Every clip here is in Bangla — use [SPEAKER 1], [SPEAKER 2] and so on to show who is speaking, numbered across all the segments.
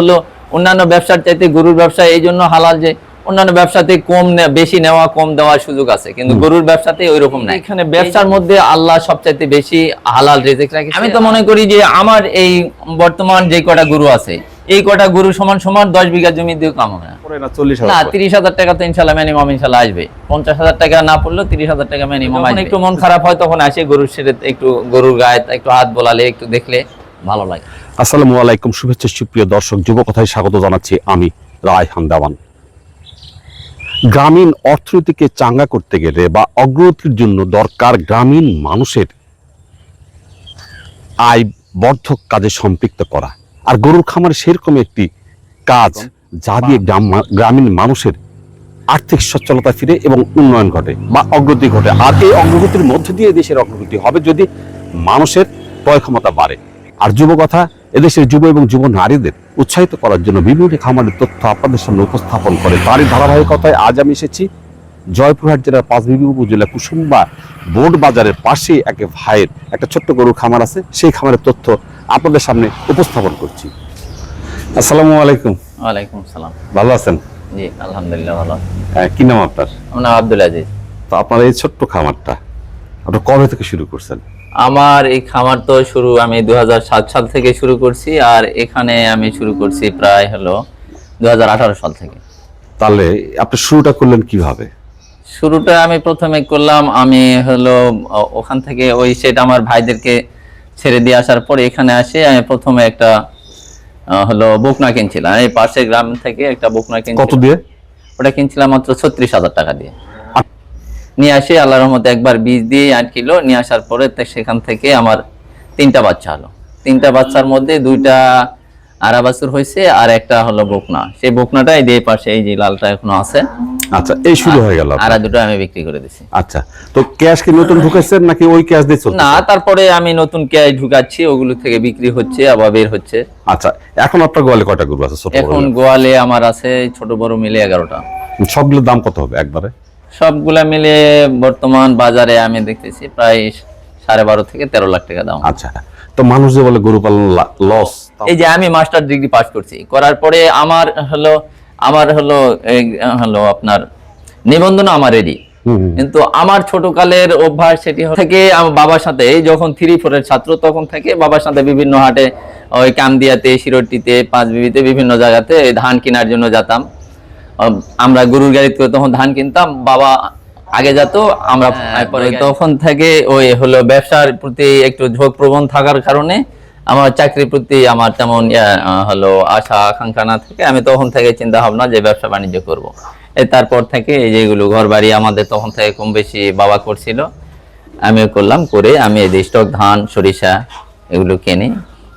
[SPEAKER 1] হলো অন্যান্য ব্যবসার চাইতে গরুর ব্যবসা এই জন্য হালাল যে অন্যান্য ব্যবসাতে কম বেশি নেওয়া কম দেওয়ার সুযোগ আছে। কিন্তু গরুর ব্যবসাতে ওই রকম নাই। এখানে ব্যবসার মধ্যে আল্লাহ সবচাইতে বেশি হালাল রেজেক রাখে আমি তো মনে করি যে আমার এই বর্তমান যে কটা গরু আছে এই কটা গরু সমান সমান দশ বিঘা জমি দিয়ে কাম হয় না।
[SPEAKER 2] চল্লিশ হাজার
[SPEAKER 1] তিরিশ হাজার টাকা তো ইনশাল্লাহ মিনিমাম ইনশাল্লাহ আসবে। পঞ্চাশ হাজার টাকা না পড়লেও তিরিশ হাজার টাকা মিনিমাম একটু মন খারাপ হয় তখন আসে গরুর সেরে একটু গরুর গায়ে একটু হাত বোলালে একটু দেখলে। ভালো লাগে।
[SPEAKER 2] আসসালামু আলাইকুম শুভেচ্ছা সুপ্রিয় দর্শক যুব কথায় স্বাগত জানাচ্ছি আমি রায়হান দেওয়ান। গ্রামীণ অর্থনীতিকে চাঙ্গা করতে গেলে বা অগ্রগতির জন্য দরকার গ্রামীণ মানুষের আয় বর্ধক কাজে সম্পৃক্ত করা। আর গরুর খামার সেরকম একটি কাজ যা দিয়ে গ্রাম গ্রামীণ মানুষের আর্থিক সচ্ছলতা ফিরে এবং উন্নয়ন ঘটে বা অগ্রগতি ঘটে। আর এই অগ্রগতির মধ্য দিয়ে দেশের অগ্রগতি হবে যদি মানুষের ক্রয় ক্ষমতা বাড়ে। আর যুব কথা এদেশের যুব এবং যুব নারীদের উৎসাহিত করার জন্য বিভিন্ন খামারের তথ্য আপনাদের সামনে উপস্থাপন করে। তারই ধারাবাহিকতায় আজ আমি এসেছি জয়পুরহাট জেলার পাঁচবিবি উপজেলা কুসুম্বা বোর্ড বাজারের পাশে এক ভাইয়ের একটা ছোট্ট গরুর খামার আছে সেই খামারের তথ্য আপনাদের সামনে উপস্থাপন করছি। আসসালামু আলাইকুম।
[SPEAKER 1] ওয়ালাইকুম সালাম।
[SPEAKER 2] ভালো আছেন?
[SPEAKER 1] জি আলহামদুলিল্লাহ ভালো
[SPEAKER 2] হ্যাঁ, কি নাম আপনার?
[SPEAKER 1] আমার নাম আব্দুল আজিজ।
[SPEAKER 2] তো আপনার এই ছোট্ট খামারটা আপনি কবে থেকে শুরু করছেন?
[SPEAKER 1] আমার এই খামার তো শুরু আমি দু সাল থেকে শুরু করছি আর এখানে আমি শুরু করছি প্রায় হলো দু সাল থেকে।
[SPEAKER 2] তাহলে আপনি শুরুটা করলেন কীভাবে?
[SPEAKER 1] শুরুটা আমি প্রথমে করলাম আমি হলো ওখান থেকে ওই সেটা আমার ভাইদেরকে ছেড়ে দিয়ে আসার পর এখানে আসে আমি প্রথমে একটা হলো বকনা কিনছিলাম। এই পাশের গ্রাম থেকে একটা বকনা
[SPEAKER 2] কত
[SPEAKER 1] কিনছিলাম
[SPEAKER 2] দিয়ে?
[SPEAKER 1] ওটা কিনছিলাম মাত্র ছত্রিশ হাজার টাকা দিয়ে। নিয়ে আসি আল্লাহর রহমতে একবার বীজ দিয়ে আট কিলো নিয়ে আসার পরে সেখান থেকে আমার তিনটা বাচ্চা হলো। তিনটা বাচ্চার মধ্যে দুইটা আড়া বাছুর হয়েছে আর একটা হলো বকনা। সেই বকনাটা এই দিয়ে পাশে এই যে লালটা এখনও আছে।
[SPEAKER 2] আচ্ছা এই শুরু হয়ে গেল।
[SPEAKER 1] আর দুটো আমি বিক্রি করে দিছি।
[SPEAKER 2] আচ্ছা তো ক্যাশ কি নতুন ঢুকেছেন নাকি ওই ক্যাশ দিয়ে চলছে
[SPEAKER 1] না তারপরে আমি নতুন ক্যাশ ঢুকাচ্ছি ওগুলো থেকে বিক্রি হচ্ছে আবার বের হচ্ছে।
[SPEAKER 2] আচ্ছা এখন আপনার গোয়ালে কয়টা গরু আছে
[SPEAKER 1] এখন গোয়ালে আমার আছে ছোট বড় মিলে এগারোটা।
[SPEAKER 2] সবগুলোর দাম কত হবে একবারে?
[SPEAKER 1] সবগুলা মিলে বর্তমান বাজারে আমি দেখতেছি প্রায় সাড়ে বারো থেকে তেরো লাখ টাকা দাম।
[SPEAKER 2] আচ্ছা তো মানুষ যে বলে গরু পালন লস
[SPEAKER 1] এই যে আমি মাস্টার ডিগ্রি পাস করছি করার পরে আমার হলো আমার হলো হলো আপনার নিবন্ধন আমার রেডি কিন্তু আমার ছোটকালের অভ্যাস সেটি থেকে আমার বাবার সাথে যখন থ্রি ফোরের ছাত্র তখন থেকে বাবার সাথে বিভিন্ন হাটে ওই কামদিয়াতে শিরটিতে পাঁচবিবিতে বিভিন্ন জায়গাতে ধান কেনার জন্য যেতাম। আমরা গরুর গাড়িতে তখন ধান কিনতাম বাবা আগে যেত আমরা পরে তখন থেকে ওই হলো ব্যবসার প্রতি একটু ঝোঁক প্রবণ থাকার কারণে আমার চাকরির প্রতি আমার তেমন হলো আশা আকাঙ্ক্ষা না থেকে আমি তখন থেকে চিন্তা ভাবনা যে ব্যবসা বাণিজ্য করব। এই তারপর থেকে এই যেগুলো ঘর বাড়ি আমাদের তখন থেকে কম বেশি বাবা করছিল আমিও করলাম করে আমি এই স্টক ধান সরিষা এগুলো কিনে।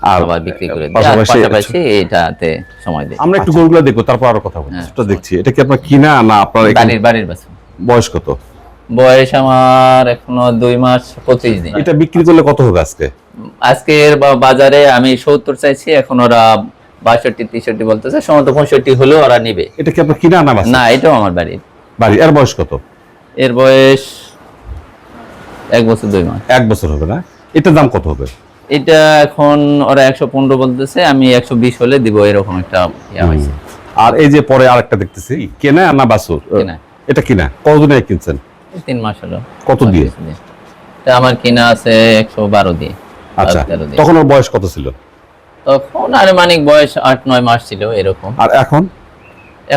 [SPEAKER 2] আর
[SPEAKER 1] বিক্রি করে
[SPEAKER 2] পাশাপাশি-
[SPEAKER 1] পাশাপাশি এটাতে সময় দিই।
[SPEAKER 2] আমরা একটু গরুগুলো দেখব তারপর আরও কথা বলব। সেটা দেখছি এটা কি আপনার কিনা না আপনার
[SPEAKER 1] বাড়ির বাড়ির বাসন
[SPEAKER 2] বয়স কত?
[SPEAKER 1] বয়স আমার এখনও দুই মাস পঁচিশ দিন।
[SPEAKER 2] এটা বিক্রি করলে কত হবে আজকে?
[SPEAKER 1] আজকের বাজারে আমি সত্তর চাইছি এখন ওরা বাষট্টি তেষট্টি বলতেছে সম্ভবত পঁয়ষট্টি হলেও ওরা নিবে।
[SPEAKER 2] এটা কি আপনার কিনা না?
[SPEAKER 1] না এটাও আমার বাড়ির।
[SPEAKER 2] বাড়ি এর বয়স কত?
[SPEAKER 1] এর বয়স এক বছর দুই মাস।
[SPEAKER 2] এক বছর হবে না? এটার দাম কত হবে?
[SPEAKER 1] এটা এখন ওরা একশো পনেরো বলতেছে আমি একশো বিশ হলে দিব এরকম একটা ইয়া হয়েছে।
[SPEAKER 2] আর এই যে পরে আরেকটা দেখতেছি কেনা না বাসুর
[SPEAKER 1] কেনা।
[SPEAKER 2] এটা কিনা? কতদিন আগে কিনছেন?
[SPEAKER 1] তিন মাস হলো।
[SPEAKER 2] কত দিয়ে?
[SPEAKER 1] এটা আমার কিনা আছে একশো বারো দিয়ে
[SPEAKER 2] আচ্ছা। তখন ওর বয়স কত ছিল?
[SPEAKER 1] তখন আনুমানিক বয়স আট নয় মাস ছিল এরকম।
[SPEAKER 2] আর এখন?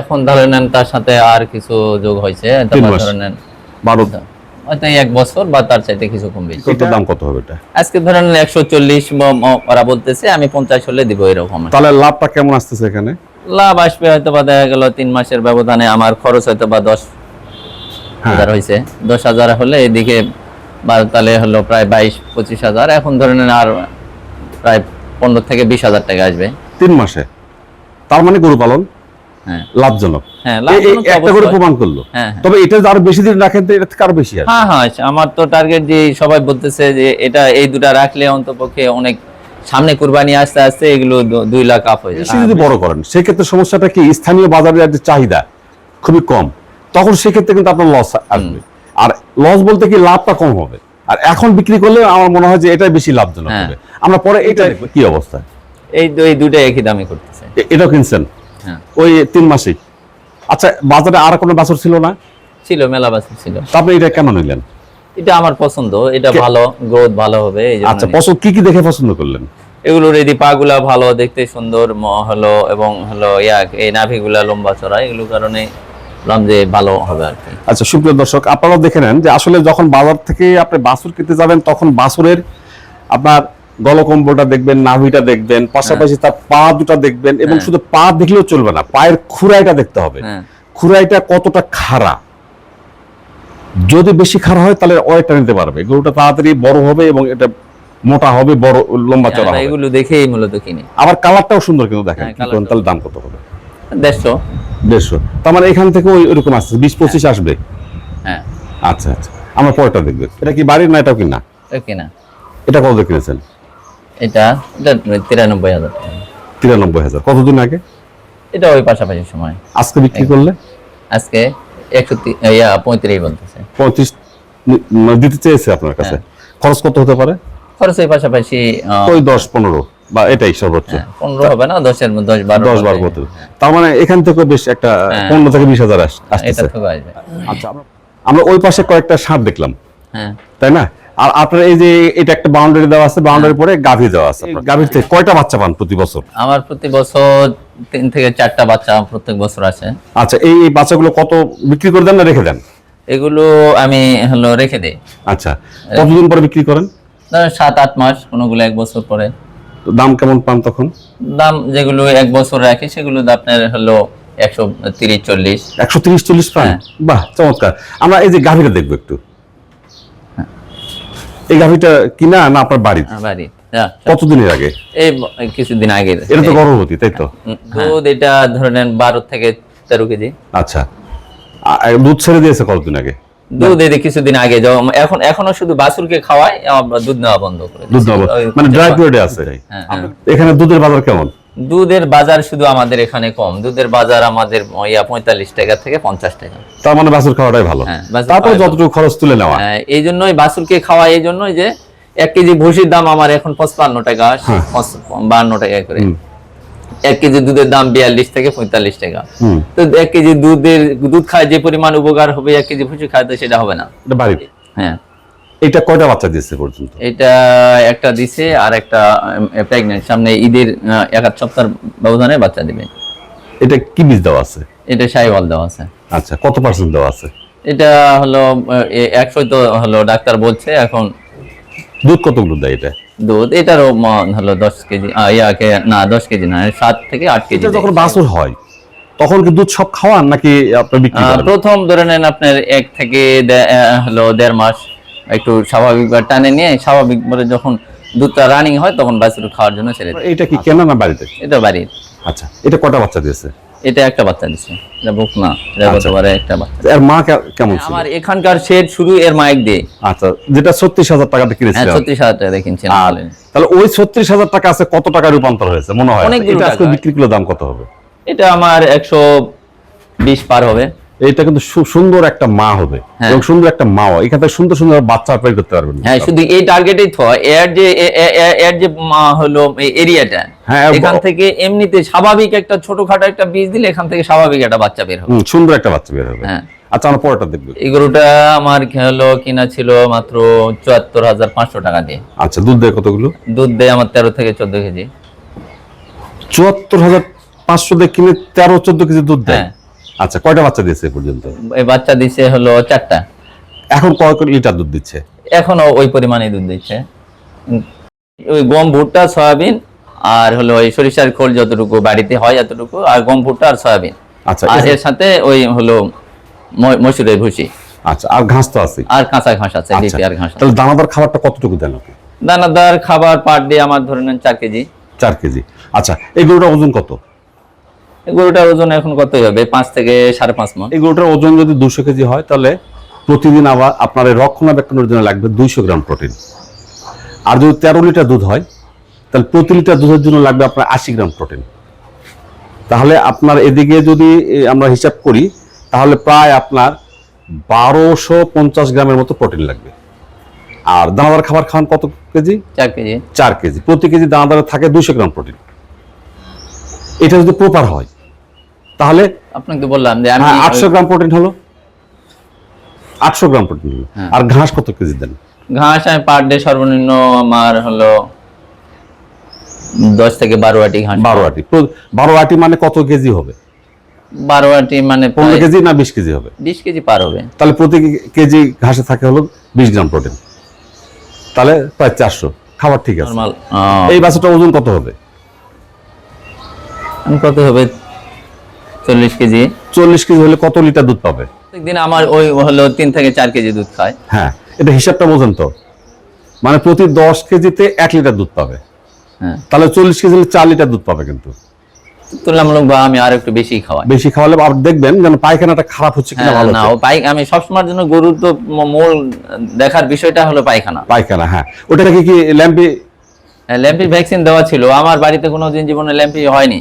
[SPEAKER 1] এখন ধরে নেন তার সাথে আর কিছু যোগ হয়েছে ধরে নেন
[SPEAKER 2] বারো
[SPEAKER 1] হয়তো এক বছর বা তার চাইতে কিছু কম বেশি।
[SPEAKER 2] এটার দাম কত হবে এটা?
[SPEAKER 1] আজকে ধরে নেন একশো চল্লিশ ওরা বলতেছে আমি পঞ্চাশ হলে দিব এরকম।
[SPEAKER 2] তাহলে লাভটা কেমন আসতেছে এখানে?
[SPEAKER 1] লাভ আসবে হয়তো বা দেখা গেল তিন মাসের ব্যবধানে আমার খরচ হয়তো বা দশ
[SPEAKER 2] হ্যাঁ।
[SPEAKER 1] হাজার হয়েছে। দশ হাজার হলে এদিকে বা তাহলে হলো প্রায় বাইশ পঁচিশ হাজার। এখন ধরে নেন আর প্রায় পনেরো থেকে বিশ হাজার টাকা আসবে।
[SPEAKER 2] তিন মাসে? তার মানে গরু পালন? লাভজনক।
[SPEAKER 1] হ্যাঁ লাভজনক তো
[SPEAKER 2] একটা করে প্রমাণ করল।
[SPEAKER 1] হ্যাঁ হ্যাঁ।
[SPEAKER 2] তবে এটা আরও বেশি দিন রাখেন তো এটা থেকে আরও বেশি
[SPEAKER 1] হ্যাঁ হ্যাঁ আমার তো টার্গেট যে সবাই বলতেছে যে এটা এই দুটা রাখলে অন্তপক্ষে অনেক সামনে কুরবানি আসতে আসতে এগুলো দুই লাখ আপ হয়ে
[SPEAKER 2] বেশি যদি বড় করেন সেক্ষেত্রে সমস্যাটা কি? স্থানীয় বাজারের যে চাহিদা খুবই কম তখন সেক্ষেত্রে কিন্তু আপনার লস আসবে। আর লস বলতে কি লাভটা কম হবে। আর এখন বিক্রি করলে আমার মনে হয় যে এটাই বেশি লাভজনক
[SPEAKER 1] হ্যাঁ।
[SPEAKER 2] হবে। আমরা পরে এটা কি অবস্থা?
[SPEAKER 1] এই দু- এই দুইটা একই দামে করতেছে।
[SPEAKER 2] এটাও কিনছেন? ওই তিন মাসেই আচ্ছা বাজারে আর কোনো বাছর ছিল না?
[SPEAKER 1] ছিল মেলা বাছুর ছিল।
[SPEAKER 2] আপনি এটা কেন নিলেন?
[SPEAKER 1] এটা আমার পছন্দ এটা ভালো গ্রোথ ভালো হবে
[SPEAKER 2] আচ্ছা পছন্দ কি কি দেখে পছন্দ করলেন?
[SPEAKER 1] এগুলোর এই পাগুলা ভালো দেখতে সুন্দর হলো এবং হলো ইয়া এই নাভিগুলা লম্বা চড়া এগুলো কারণে যে ভালো হবে আর কি।
[SPEAKER 2] আচ্ছা সুপ্রিয় দর্শক আপনারা দেখে নেন যে আসলে যখন বাজার থেকে আপনি বাছুর কিনতে যাবেন তখন বাছুরের আপনার গলকম্বলটা দেখবেন নাভিটা দেখবেন পাশাপাশি তার পা দুটা দেখবেন এবং
[SPEAKER 1] হ্যাঁ।
[SPEAKER 2] শুধু পা দেখলেও চলবে না পায়ের খুরাইটা দেখতে হবে।
[SPEAKER 1] হ্যাঁ।
[SPEAKER 2] খুরাইটা কতটা খাড়া? যদি বেশি খাড়া হয় তাহলে অয়েকটা নিতে পারবে। গরুটা তাড়াতাড়ি বড় হবে এবং এটা মোটা হবে বড় লম্বা চড়া হবে।
[SPEAKER 1] এগুলো দেখেই মূলত কিনি।
[SPEAKER 2] আবার কালারটাও সুন্দর কিন্তু দেখেন
[SPEAKER 1] হ্যাঁ,
[SPEAKER 2] তাহলে দাম কত হবে?
[SPEAKER 1] দেড়শো।
[SPEAKER 2] দেড়শো। তার মানে এখান থেকে ওই ওরকম আসছে বিশ পঁচিশ আসবে?
[SPEAKER 1] হ্যাঁ।
[SPEAKER 2] আচ্ছা আচ্ছা। আমরা পরেরটা দেখব। এটা কি বাড়ির না এটাও কিনা?
[SPEAKER 1] এটা কিনা।
[SPEAKER 2] এটা কত কিনেছেন?
[SPEAKER 1] এটা এটা তিরানব্বই হাজার টাকা।
[SPEAKER 2] তিরানব্বই হাজার। কতদিন আগে?
[SPEAKER 1] এটা ওই পাশাপাশি সময়।
[SPEAKER 2] আজকে বিক্রি করলে?
[SPEAKER 1] আজকে একশো পঁয়ত্রিশ বলতেছে।
[SPEAKER 2] পঁয়ত্রিশ মানে দিতে চেয়েছে আপনার কাছে। খরচ কত হতে পারে?
[SPEAKER 1] খরচ ওই পাশাপাশি
[SPEAKER 2] ওই দশ পনেরো বা এটাই সর্বোচ্চ।
[SPEAKER 1] হ্যাঁ, পনেরো হবে না দশের মধ্যে দশ বারো
[SPEAKER 2] দশ বারো। মতো তার মানে এখান থেকে বেশ একটা
[SPEAKER 1] হ্যাঁ।
[SPEAKER 2] পনেরো থেকে বিশ হাজার আস-
[SPEAKER 1] এটা
[SPEAKER 2] আসতেছে।
[SPEAKER 1] থেকে আসবে।
[SPEAKER 2] আচ্ছা আমরা- আমরা ওই পাশে কয়েকটা সার দেখলাম।
[SPEAKER 1] হ্যাঁ।
[SPEAKER 2] তাই না? আর আপনার এই যে এটা একটা বাউন্ডারি দেওয়া আছে বাউন্ডারি পরে গাভী দেওয়া আছে গাভীর থেকে কয়টা বাচ্চা পান প্রতি বছর?
[SPEAKER 1] আমার প্রতি বছর তিন থেকে চারটা বাচ্চা প্রত্যেক বছর আসে
[SPEAKER 2] আচ্ছা এই বাচ্চাগুলো কত বিক্রি করে দেন না রেখে দেন?
[SPEAKER 1] এগুলো আমি হলো রেখে দিই।
[SPEAKER 2] আচ্ছা কতদিন পরে বিক্রি করেন?
[SPEAKER 1] সাত আট মাস কোনোগুলো এক বছর পরে।
[SPEAKER 2] তো দাম কেমন পান তখন?
[SPEAKER 1] দাম যেগুলো এক বছর রাখি সেগুলো আপনার হলো একশো তিরিশ চল্লিশ।
[SPEAKER 2] একশো তিরিশ চল্লিশ পান?
[SPEAKER 1] হ্যাঁ।
[SPEAKER 2] বাহ চমৎকার। আমরা এই যে গাভীটা দেখব একটু। এই গাভীটা কিনা না আপনার বাড়ির?
[SPEAKER 1] বাড়ি হ্যাঁ,
[SPEAKER 2] কতদিনের আগে?
[SPEAKER 1] এই কিছুদিন আগে
[SPEAKER 2] এটা তো গর্ভবতী তাই তো?
[SPEAKER 1] দুধ এটা ধরেন বারো থেকে তেরো কেজি।
[SPEAKER 2] আচ্ছা। দুধ ছেড়ে দিয়েছে কতদিন আগে?
[SPEAKER 1] দুধ এই কিছুদিন আগে এখন এখনও শুধু বাছুরকে খাওয়াই আমরা দুধ নেওয়া বন্ধ করে
[SPEAKER 2] দুধ। মানে ড্রাই পিরিয়ডে আছে।
[SPEAKER 1] হ্যাঁ, হ্যাঁ।
[SPEAKER 2] এখানে দুধের বাজার কেমন?
[SPEAKER 1] দুধের বাজার শুধু আমাদের এখানে কম। দুধের বাজার আমাদের ইয়া পঁয়তাল্লিশ টাকা থেকে পঞ্চাশ টাকা।
[SPEAKER 2] তার মানে বাছুর খাওয়াটাই ভালো।
[SPEAKER 1] হ্যাঁ,
[SPEAKER 2] তারপরে যতটুকু খরচ তুলে নেওয়া।
[SPEAKER 1] হ্যাঁ, এই জন্যই বাছুরকে খাওয়া এই জন্যই যে এক কেজি ভুসির দাম আমার এখন পঁচপান্ন টাকা বান্ন টাকা করে। এক কেজি দুধের দাম বিয়াল্লিশ থেকে পঁয়তাল্লিশ টাকা। তো এক কেজি দুধের দুধ খায় যে পরিমাণ উপকার হবে এক কেজি ভুসি খায় তো সেটা হবে না। হ্যাঁ।
[SPEAKER 2] এটা কয়টা বাচ্চা দিয়েছে পর্যন্ত?
[SPEAKER 1] এটা একটা দিছে আর একটা প্রেগনেন্ট সামনে ঈদের এক আধ সপ্তাহ ব্যবধানে বাচ্চা দিবে।
[SPEAKER 2] এটা কি বীজ দেওয়া আছে?
[SPEAKER 1] এটা সাইওয়াল দেওয়া আছে।
[SPEAKER 2] আচ্ছা কত পার্সেন্ট দেওয়া আছে?
[SPEAKER 1] এটা হলো একশোই তো হলো ডাক্তার বলছে এখন।
[SPEAKER 2] দুধ কতগুলো দেয় এটা?
[SPEAKER 1] দুধ এটারও হলো দশ কেজি ইয়াকে না দশ কেজি না সাত থেকে আট কেজি
[SPEAKER 2] যখন বাছুর হয় তখন কি দুধ সব খাওয়ান নাকি আপনার
[SPEAKER 1] প্রথম ধরে নেন আপনার এক থেকে হলো দেড় মাস। একটু স্বাভাবিক টানে নিয়ে স্বাভাবিক ভাবে যখন দুধটা রানিং হয় তখন বাছুর খাওয়ার জন্য ছেড়ে দেয়
[SPEAKER 2] এটা কি কেনা না বাড়িতে?
[SPEAKER 1] এটা বাড়ির।
[SPEAKER 2] আচ্ছা এটা কটা বাচ্চা দিয়েছে?
[SPEAKER 1] এটা একটা বাচ্চা দিচ্ছে এটা বুক না এটা
[SPEAKER 2] আচ্ছা।
[SPEAKER 1] গতবারে একটা বাচ্চা।
[SPEAKER 2] এর মা কেমন ছিল?
[SPEAKER 1] আমার এখানকার শেড শুরু এর মাইক দিয়ে।
[SPEAKER 2] আচ্ছা যেটা ছত্রিশ হাজার টাকাতে
[SPEAKER 1] হ্যাঁ
[SPEAKER 2] কিনেছিল
[SPEAKER 1] ছত্রিশ হাজার টাকা দেখিনছেন
[SPEAKER 2] আর তাহলে ওই ছত্রিশ হাজার টাকা আছে কত টাকা রূপান্তর হয়েছে? মনে হয়। এটা আজকে বিক্রি করলে দাম কত হবে?
[SPEAKER 1] এটা আমার একশো বিশ পার হবে।
[SPEAKER 2] এটা কিন্তু সুন্দর একটা মা হবে
[SPEAKER 1] হ্যাঁ।
[SPEAKER 2] এবং সুন্দর একটা মাও এখান থেকে সুন্দর সুন্দর বাচ্চা তৈরি করতে পারবেন।
[SPEAKER 1] হ্যাঁ শুধু এই টার্গেটেই তো এর যে এর যে মা হলো এরিয়াটা
[SPEAKER 2] হ্যাঁ,
[SPEAKER 1] এখান থেকে এমনিতে স্বাভাবিক একটা ছোটখাটো একটা বীজ দিলে এখান থেকে স্বাভাবিক একটা বাচ্চা বের হবে।
[SPEAKER 2] হুম, সুন্দর একটা বাচ্চা বের হবে।
[SPEAKER 1] হ্যাঁ।
[SPEAKER 2] আচ্ছা আমরা পরেরটা দেখব।
[SPEAKER 1] এই গরুটা আমার হলো কিনা ছিল মাত্র চুয়াত্তর হাজার পাঁচশো টাকা দিয়ে।
[SPEAKER 2] আচ্ছা দুধ দেয় কতগুলো?
[SPEAKER 1] দুধ দেয় আমার তেরো থেকে চোদ্দ কেজি।
[SPEAKER 2] চুয়াত্তর হাজার পাঁচশো দিয়ে কিনে তেরো চোদ্দ কেজি দুধ দেয়?
[SPEAKER 1] হ্যাঁ।
[SPEAKER 2] আচ্ছা কয়টা বাচ্চা দিয়েছে পর্যন্ত?
[SPEAKER 1] এই বাচ্চা দিছে হলো চারটা।
[SPEAKER 2] এখন কয় লিটার দুধ দিচ্ছে?
[SPEAKER 1] এখনও ওই পরিমাণে দুধ দিচ্ছে। ওই গম ভুট্টা সয়াবিন আর হলো ওই সরিষার খোল যতটুকু বাড়িতে হয় এতটুকু আর গম ভুট্টা আর সয়াবিন।
[SPEAKER 2] আচ্ছা
[SPEAKER 1] আর এর সাথে ওই হলো মসুরের ভুসি।
[SPEAKER 2] আচ্ছা আর ঘাস তো আছে।
[SPEAKER 1] আর কাঁচা ঘাস আছে
[SPEAKER 2] আচ্ছা
[SPEAKER 1] আর ঘাস
[SPEAKER 2] তাহলে দানাদার খাবারটা কতটুকু দেন আপনি
[SPEAKER 1] দানাদার খাবার পার ডে আমার ধরে নেন চার কেজি।
[SPEAKER 2] চার কেজি। আচ্ছা এই গরুটার ওজন কত?
[SPEAKER 1] গরুটার ওজন এখন কতই হবে? পাঁচ থেকে সাড়ে পাঁচ মন।
[SPEAKER 2] এই গরুটার ওজন যদি দুশো কেজি হয় তাহলে প্রতিদিন আবার আপনার এই রক্ষণাবেক্ষণের জন্য লাগবে দুইশো গ্রাম প্রোটিন। আর যদি তেরো লিটার দুধ হয় তাহলে প্রতি লিটার দুধের জন্য লাগবে আপনার আশি গ্রাম প্রোটিন। তাহলে আপনার এদিকে যদি আমরা হিসাব করি তাহলে প্রায় আপনার বারোশো পঞ্চাশ গ্রামের মতো প্রোটিন লাগবে। আর দানাদার খাবার খাওয়ান কত কেজি?
[SPEAKER 1] চার কেজি।
[SPEAKER 2] চার কেজি। প্রতি কেজি দানাদারে থাকে দুশো গ্রাম প্রোটিন। এটা যদি প্রপার হয় তাহলে
[SPEAKER 1] আপনাকে তো বললাম যে আমি
[SPEAKER 2] হ্যাঁ আটশো গ্রাম প্রোটিন হলো। আটশো গ্রাম প্রোটিন হলো।
[SPEAKER 1] হ্যাঁ।
[SPEAKER 2] আর ঘাস কত কেজি দেন?
[SPEAKER 1] ঘাস আমি পার ডে সর্বনিম্ন আমার হলো দশ থেকে বারো আটি ঘাস।
[SPEAKER 2] বারো আটি। প্র- বারো আটি মানে কত কেজি হবে?
[SPEAKER 1] বারো আটি মানে
[SPEAKER 2] পনেরো কেজি না বিশ কেজি হবে?
[SPEAKER 1] বিশ কেজি পার হবে।
[SPEAKER 2] তাহলে প্রতি কেজি ঘাসে থাকে হলো বিশ গ্রাম প্রোটিন তাহলে প্রায় চারশো। খাবার ঠিক আছে। এই বাচ্চাটা ওজন কত হবে?
[SPEAKER 1] কত হবে? চল্লিশ কেজি।
[SPEAKER 2] চল্লিশ কেজি হলে কত লিটার দুধ পাবে?
[SPEAKER 1] প্রত্যেকদিন আমার ওই হলো তিন থেকে চার কেজি দুধ খায়।
[SPEAKER 2] হ্যাঁ এটা হিসাবটা বোঝেন তো। মানে প্রতি দশ কেজিতে এক লিটার দুধ পাবে।
[SPEAKER 1] হ্যাঁ।
[SPEAKER 2] তাহলে চল্লিশ কেজি হলে চার লিটার দুধ পাবে কিন্তু।
[SPEAKER 1] তুলনামূলক বা আমি আর একটু বেশি খাওয়াই।
[SPEAKER 2] বেশি খাওয়ালে আবার দেখবেন যেন পায়খানাটা খারাপ হচ্ছে কিনা
[SPEAKER 1] হ্যাঁ,
[SPEAKER 2] ভালো
[SPEAKER 1] না পাই আমি সবসময়ের জন্য গরুর তো মূল দেখার বিষয়টা হলো পায়খানা।
[SPEAKER 2] পায়খানা হ্যাঁ। ওটা কি কি ল্যাম্পি?
[SPEAKER 1] ল্যাম্পি ভ্যাকসিন দেওয়া ছিল। আমার বাড়িতে কোনো দিন জীবনে ল্যাম্পি হয়নি।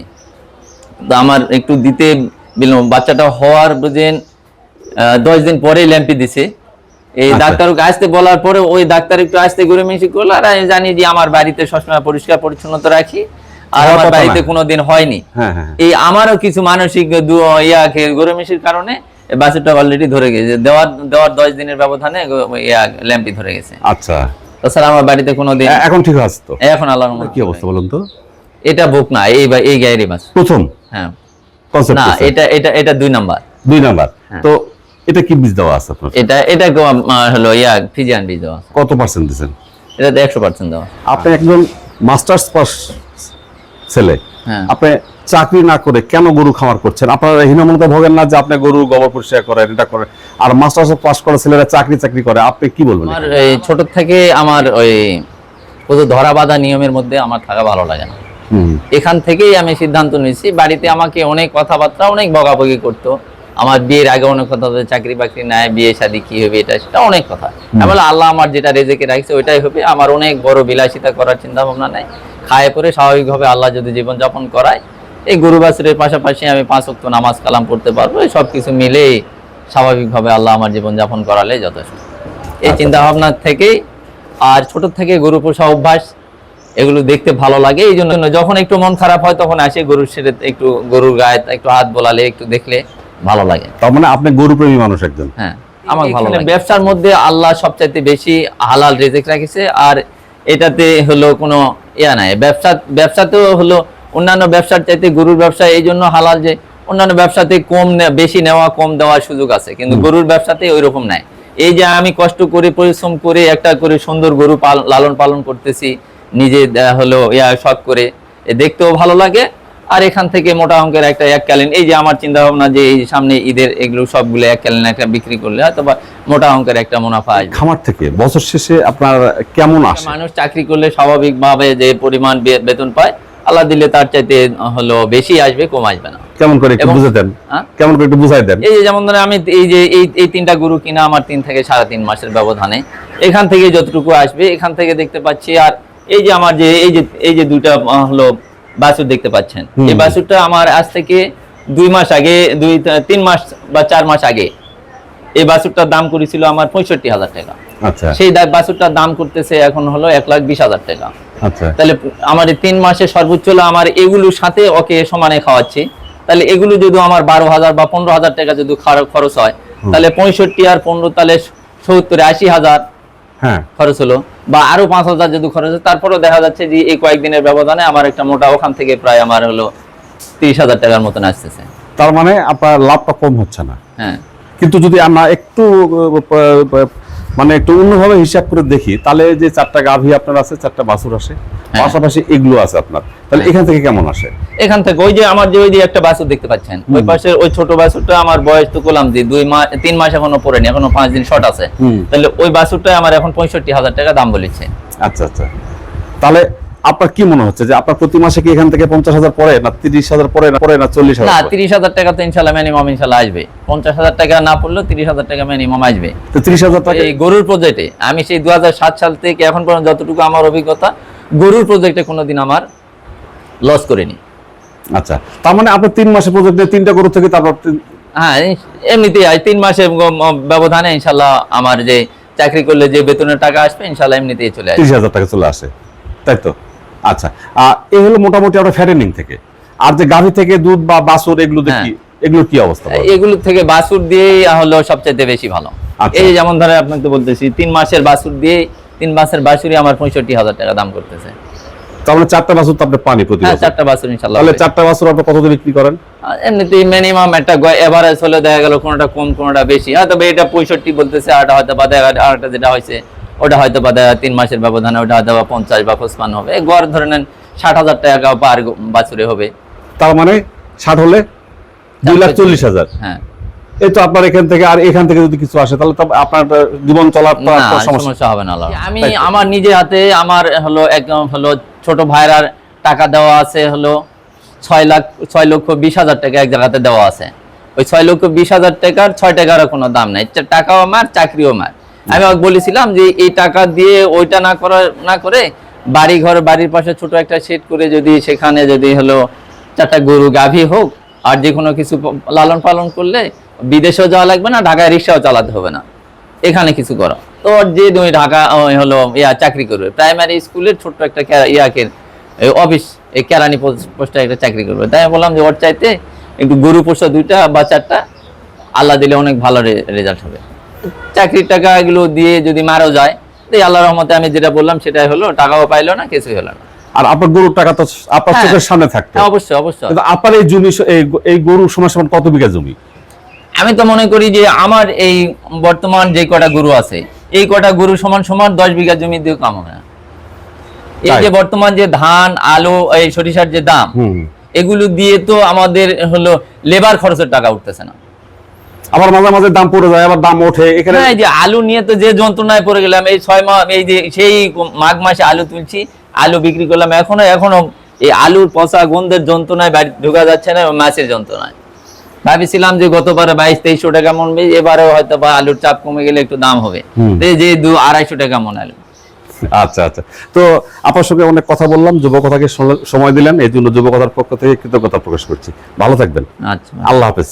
[SPEAKER 1] আমার একটু দিতে বিলম্ব। বাচ্চাটা হওয়ার বুঝেন দশ দিন পরেই ল্যাম্পি দিছে। এই
[SPEAKER 2] আচ্ছা।
[SPEAKER 1] ডাক্তারকে আসতে বলার পরে ওই ডাক্তার একটু আসতে ঘুরে মিশি করল আর আমি জানি যে আমার বাড়িতে সবসময় পরিষ্কার পরিচ্ছন্নতা রাখি আর আমার বাড়িতে
[SPEAKER 2] না।
[SPEAKER 1] কোনো দিন হয়নি।
[SPEAKER 2] হ্যাঁ হ্যাঁ
[SPEAKER 1] এই আমারও কিছু মানসিক ইয়া খে- মিশির কারণে বাছুরটা অলরেডি ধরে গেছে। দেওয়ার দেওয়ার দশ দিনের ব্যবধানে ইয়া ল্যাম্পি ধরে গেছে।
[SPEAKER 2] আচ্ছা।
[SPEAKER 1] তাছাড়া আমার বাড়িতে কোনো দিন
[SPEAKER 2] এ- এখন ঠিক আছে তো?
[SPEAKER 1] এখন আল্লাহ
[SPEAKER 2] কি অবস্থা বলুন তো?
[SPEAKER 1] এটা বুক না এই এই গায়েরই মাছ।
[SPEAKER 2] প্রথম?
[SPEAKER 1] হ্যাঁ। না এটা এটা এটা দুই নাম্বার।
[SPEAKER 2] দুই নাম্বার।
[SPEAKER 1] হ্যাঁ।
[SPEAKER 2] তো এটা কি বীজ দেওয়া আছে আপনার?
[SPEAKER 1] এটা এটা হলো ইয়া ফিজিয়ান বীজ দেওয়া
[SPEAKER 2] কত পার্সেন্ট দিচ্ছেন
[SPEAKER 1] এটা একশো পার্সেন্ট দেওয়া
[SPEAKER 2] আপনি একজন মাস্টার্স পাস ছেলে।
[SPEAKER 1] হ্যাঁ।
[SPEAKER 2] আপনি চাকরি না করে কেন গরু খামার করছেন? আপনারা হীনমনতা ভোগেন না যে আপনি গরু গোবর পরিষ্কার করেন এটা করেন। আর মাস্টার্স পাস করা ছেলেরা চাকরি চাকরি করে আপনি কি বলবেন
[SPEAKER 1] আমার এই ছোট থেকে আমার ওই ধরা বাঁধা নিয়মের মধ্যে আমার থাকা ভালো লাগে না। এখান থেকেই আমি সিদ্ধান্ত নিয়েছি। বাড়িতে আমাকে অনেক কথাবার্তা অনেক বকাবকি করতো। আমার বিয়ের আগে অনেক কথা হতো, চাকরি বাকরি নাই বিয়ে শাদি কি হবে এটা সেটা অনেক কথা। আমি বললাম, আল্লাহ আমার যেটা রেজেকে রাখছে ওইটাই হবে। আমার অনেক বড় বিলাসিতা করার চিন্তা ভাবনা নাই। খায় পরে স্বাভাবিকভাবে আল্লাহ যদি জীবনযাপন করায় এই গরু বাছুরের পাশাপাশি আমি পাঁচ ওয়াক্ত নামাজ কালাম পড়তে পারব। এই সব কিছু মিলে স্বাভাবিকভাবে আল্লাহ আমার জীবন জীবনযাপন করালে যথেষ্ট। এই চিন্তা ভাবনা থেকেই আর ছোট থেকে গরু পোষা অভ্যাস এগুলো দেখতে ভালো লাগে। এই জন্য যখন একটু মন খারাপ হয় তখন আসে গরুর সেরে একটু গরুর গায়ে একটু হাত বোলালে একটু দেখলে ভালো লাগে।
[SPEAKER 2] তার মানে আপনি গরু প্রেমী মানুষ একজন?
[SPEAKER 1] হ্যাঁ আমার ভালো লাগে। ব্যবসার মধ্যে আল্লাহ সবচাইতে বেশি হালাল রেজেক রাখিছে আর এটাতে হলো কোনো ইয়া নাই। ব্যবসা ব্যবসাতেও হলো অন্যান্য ব্যবসার চাইতে গরুর ব্যবসা এই জন্য হালাল যে অন্যান্য ব্যবসাতে কম বেশি নেওয়া কম দেওয়ার সুযোগ আছে কিন্তু গরুর ব্যবসাতে ওই রকম নাই। এই যে আমি কষ্ট করে পরিশ্রম করে একটা করে সুন্দর গরু লালন পালন করতেছি নিজে হলো ইয়া শখ করে দেখতেও ভালো লাগে। আর এখান থেকে মোটা অঙ্কের একটা এককালীন এই যে আমার চিন্তা ভাবনা যে এই সামনে ঈদের এগুলো সবগুলো এককালীন একটা বিক্রি করলে হয়তো বা মোটা অঙ্কের একটা মুনাফা আসবে।
[SPEAKER 2] খামার থেকে বছর শেষে আপনার কেমন আসে?
[SPEAKER 1] মানুষ চাকরি করলে স্বাভাবিকভাবে যে পরিমাণ বেতন পায় আল্লাহ দিলে তার চাইতে হলো বেশি আসবে কম আসবে না।
[SPEAKER 2] কেমন করে একটু বুঝে দেন? কেমন করে একটু বুঝাই দেন।
[SPEAKER 1] এই যে যেমন ধরে আমি এই যে এই এই তিনটা গরু কিনা আমার তিন থেকে সাড়ে তিন মাসের ব্যবধানে। এখান থেকে যতটুকু আসবে এখান থেকে দেখতে পাচ্ছি আর এই যে আমার যে এই যে এই যে দুইটা হলো বাছুর দেখতে পাচ্ছেন। এই বাছুরটা আমার আজ থেকে দুই মাস আগে দুই তিন মাস বা চার মাস আগে এই বাছুরটার দাম করেছিল আমার পঁয়ষট্টি হাজার টাকা।
[SPEAKER 2] আচ্ছা।
[SPEAKER 1] সেই বাছুরটার দাম করতেছে এখন হলো এক লাখ বিশ হাজার টাকা।
[SPEAKER 2] আচ্ছা।
[SPEAKER 1] তাহলে আমার এই তিন মাসে সর্বোচ্চ হলো আমার এগুলোর সাথে ওকে সমানে খাওয়াচ্ছি। তাহলে এগুলো যদি আমার বারো হাজার বা পনেরো হাজার টাকা যদি খর- খরচ হয় তাহলে পঁয়ষট্টি আর পনেরো তাহলে সত্তর আশি হাজার খরচ হলো। বা আরও পাঁচ হাজার যদি খরচ হয় তারপরেও দেখা যাচ্ছে যে এই কয়েকদিনের ব্যবধানে আমার একটা মোটা ওখান থেকে প্রায় আমার হলো তিরিশ হাজার টাকার মতন আসতেছে।
[SPEAKER 2] তার মানে আপনার লাভটা কম হচ্ছে না।
[SPEAKER 1] হ্যাঁ।
[SPEAKER 2] কিন্তু যদি আমরা একটু মানে একটু অন্যভাবে হিসাব করে দেখি। তাহলে যে চারটা গাভী আপনার আছে চারটা বাছুর আসে পাশাপাশি এগুলো আছে আপনার। তাহলে এখান থেকে কেমন আসে?
[SPEAKER 1] এখান থেকে ওই যে আমার যে ওই যে একটা বাছুর দেখতে পাচ্ছেন ওই পাশে ওই ছোট বাছুরটা আমার বয়স তো করলাম যে দুই মাস তিন মাস এখনও পড়েনি এখনও পাঁচ দিন শর্ট আছে। তাহলে ওই বাছুরটা আমার এখন পঁয়ষট্টি হাজার টাকা দাম বলেছে।
[SPEAKER 2] আচ্ছা আচ্ছা। তাহলে আপনার কি মনে হচ্ছে যে আপনার প্রতি মাসে কি এখান থেকে পঞ্চাশ হাজার পরে না তিরিশ হাজার পরে না পরে না চল্লিশ হাজার?
[SPEAKER 1] তিরিশ হাজার টাকা তো ইনশাল্লাহ মিনিমাম ইনশাল্লাহ আসবে। পঞ্চাশ হাজার টাকা না পড়লেও তিরিশ হাজার টাকা মিনিমাম আসবে।
[SPEAKER 2] তো তিরিশ হাজার টাকা
[SPEAKER 1] এই গরুর প্রজেক্টে আমি সেই দু সাল থেকে এখন পর্যন্ত যতটুকু আমার অভিজ্ঞতা গরুর প্রজেক্টে কোনোদিন আমার লস করিনি।
[SPEAKER 2] আচ্ছা তার মানে আপনার তিন মাসে প্রজেক্ট তিনটা গরু থেকে তারপর
[SPEAKER 1] হ্যাঁ এমনিতেই তিন মাসের গ- ম- ব্যবধানে ইনশাল্লাহ আমার যে চাকরি করলে যে বেতনের টাকা আসবে ইনশাল্লাহ এমনিতেই চলে আসবে।
[SPEAKER 2] তিরিশ হাজার টাকা চলে আসে তাই তো? আচ্ছা এই হলো মোটামুটি আমরা ফ্যাটেনিং থেকে। আর যে গাভী থেকে দুধ বা বাছুর এগুলো
[SPEAKER 1] হ্যাঁ।
[SPEAKER 2] দেখি এগুলো কি অবস্থা
[SPEAKER 1] এগুলো থেকে বাছুর দিয়েই হলো সবচেয়ে বেশি ভালো।
[SPEAKER 2] আচ্ছা।
[SPEAKER 1] এই যেমন ধরে আপনাকে বলতেছি তিন মাসের বাছুর দিয়ে তিন মাসের বাছুরই আমার পঁয়ষট্টি হাজার টাকা দাম করতেছে।
[SPEAKER 2] তার মানে চারটা বাছুর তো আপনি পানি প্রতি
[SPEAKER 1] হ্যাঁ
[SPEAKER 2] বছর।
[SPEAKER 1] চারটা বাছুর ইনশাল্লাহ
[SPEAKER 2] তাহলে চারটা বাছুর আপনি কত দিয়ে বিক্রি করেন?
[SPEAKER 1] আর এমনিতেই মিনিমাম একটা এভারেজ হলে দেখা গেল কোনোটা কম কোনোটা বেশি। হয়তো বা এটা পঁয়ষট্টি বলতেছে আরটা হয়তো বা দেখা আরটা যেটা হয়েছে। ওটা হয়তো বা তিন মাসের ব্যবধানে ওটা হয়তো বা পঞ্চাশ বা পঁচপান্ন হবে। গড় ধরে নেন ষাট হাজার টাকা পার বাছুরে হবে।
[SPEAKER 2] তার মানে ষাট হলে দুই লাখ চল্লিশ হাজার।
[SPEAKER 1] হ্যাঁ।
[SPEAKER 2] এই তো আপনার এখান থেকে আর এখান থেকে যদি কিছু আসে তাহলে আপনার জীবন চলার
[SPEAKER 1] না
[SPEAKER 2] সমস্যা
[SPEAKER 1] সমস্যা হবে না আমি আমার নিজে হাতে আমার হলো একদম হলো ছোট ভাইরার টাকা দেওয়া আছে হলো ছয় লাখ ছয় লক্ষ বিশ হাজার টাকা এক জায়গাতে দেওয়া আছে। ওই ছয় লক্ষ বিশ হাজার টাকার ছয় টাকারও কোনো দাম নাই। টাকাও আমার চাকরিও আমার। আমি বলেছিলাম যে এই টাকা দিয়ে ওইটা না করা, না করে বাড়ি ঘর বাড়ির পাশে ছোট একটা সেট করে যদি সেখানে যদি হলো চারটা গরু, গাভী হোক, আর যে কোনো কিছু লালন পালন করলে বিদেশেও যাওয়া লাগবে না, ঢাকায় রিক্সাও চালাতে হবে না। এখানে কিছু করো। তো যে তুমি ঢাকা হলো ইয়া চাকরি করবে প্রাইমারি স্কুলের ছোট্ট একটা ইয়াকে অফিস এই কেরানি পোস্ট- পোস্টে একটা চাকরি করবে। তাই আমি বললাম যে ওর চাইতে একটু গরু পোষা দুইটা বা চারটা, আল্লাহ দিলে অনেক ভালো রেজাল্ট হবে। চাকরির টাকা এগুলো দিয়ে যদি মারাও যায় তো এই আল্লাহর রহমতে আমি যেটা বললাম সেটাই হলো টাকাও পাইলো না কিছুই হলো না।
[SPEAKER 2] আর আপনার গরুর টাকা তো আপনার
[SPEAKER 1] হ্যাঁ।
[SPEAKER 2] চোখের সামনে থাকতো।
[SPEAKER 1] হ্যাঁ অবশ্যই অবশ্যই।
[SPEAKER 2] আপনার এই জমি এই গরু কত বিঘা জমি?
[SPEAKER 1] আমি তো মনে করি যে আমার এই বর্তমান যে কটা গরু আছে এই কটা গরু সমান সমান দশ বিঘা জমি দিয়ে কাম হয় না। এই যে বর্তমান যে ধান আলু এই সরিষার যে দাম এগুলো দিয়ে তো আমাদের হলো লেবার খরচের টাকা উঠতেছে না।
[SPEAKER 2] আবার মাঝে মাঝে দাম পড়ে যায় আবার দাম ওঠে। এখানে
[SPEAKER 1] এই যে আলু নিয়ে তো যে যন্ত্রণায় পড়ে গেলাম এই ছয় মাস এই যে সেই মাঘ মাসে আলু তুলছি আলু বিক্রি করলাম এখনও এখনও এই আলুর পচা গন্ধের যন্ত্রণায় বাড়ি ঢোকা যাচ্ছে না মাছের যন্ত্রণায়। ভাবিছিলাম যে গতবারে বাইশ তেইশশো টাকা মন এবারে হয়তো বা আলুর চাপ কমে গেলে একটু দাম হবে। যে দু আড়াইশো টাকা মন আলু।
[SPEAKER 2] আচ্ছা আচ্ছা। তো আপনার সঙ্গে অনেক কথা বললাম যুবকথাকে সময় দিলেন এই জন্য যুবকথার পক্ষ থেকে কৃতজ্ঞতা প্রকাশ করছি। ভালো থাকবেন।
[SPEAKER 1] আচ্ছা।
[SPEAKER 2] আল্লাহ হাফেজ।